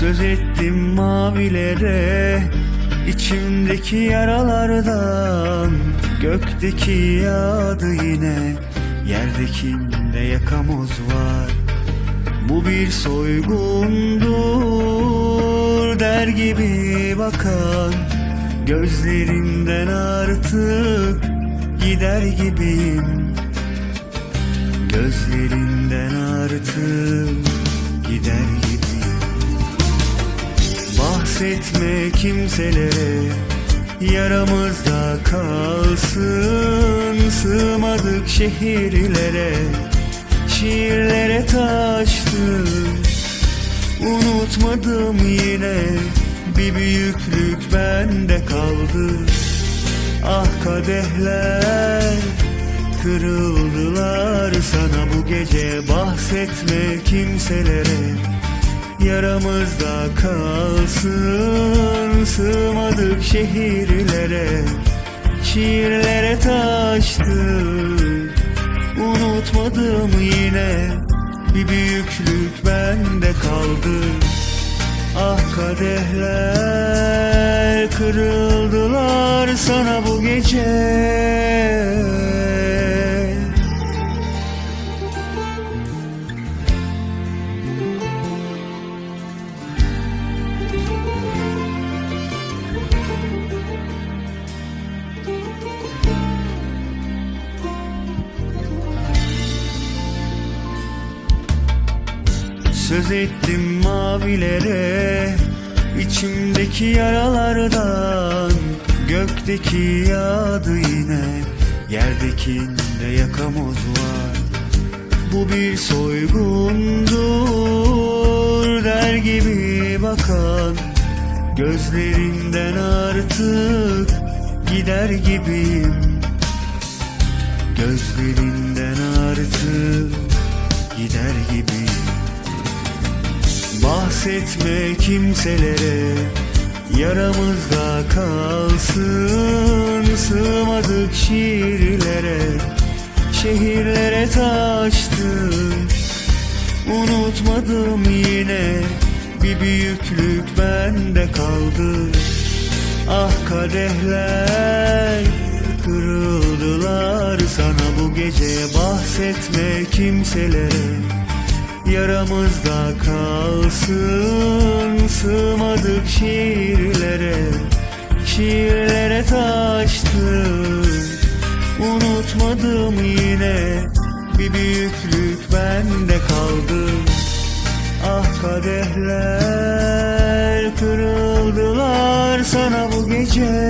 Söz ettim mavilere içimdeki yaralardan Gökteki yağdı yine Yerdekinde yakamoz var. Bu bir soygundur Der gibi bakan Gözlerinden artık Gider gibiyim. Gözlerinden artık Gider gibiyim Bahsetme kimselere. Yaramızda kalsın Sığmadık şehirlere. Şiirlere taştı. Unutmadım yine Bir büyüklük bende kaldı. Ah kadehler Kırıldılar sana bu gece. Bahsetme kimselere Yaramızda kalsın. Sığmadık şehirlere Şiirlere taştı Unutmadım yine Bir büyüklük bende kaldı. Ah kadehler Kırıldılar sana bu gece Söz ettim mavilere içimdeki yaralardan Gökteki yağdı yine Yerdekinde yakamoz var. Bu bir soygundur Der gibi bakan Gözlerinden artık Gider gibiyim. Gözlerinden artık Gider gibiyim Bahsetme kimselere Yaramızda kalsın. Sığmadık şiirlere Şehirlere taştı Unutmadım yine Bir büyüklük bende kaldı. Ah kadehler Kırıldılar sana bu gece. Bahsetme kimselere Yaramızda kalsın Sığmadık şiirlere Şiirlere taştı Unutmadım yine Bir büyüklük bende kaldı. Ah kadehler Kırıldılar sana bu gece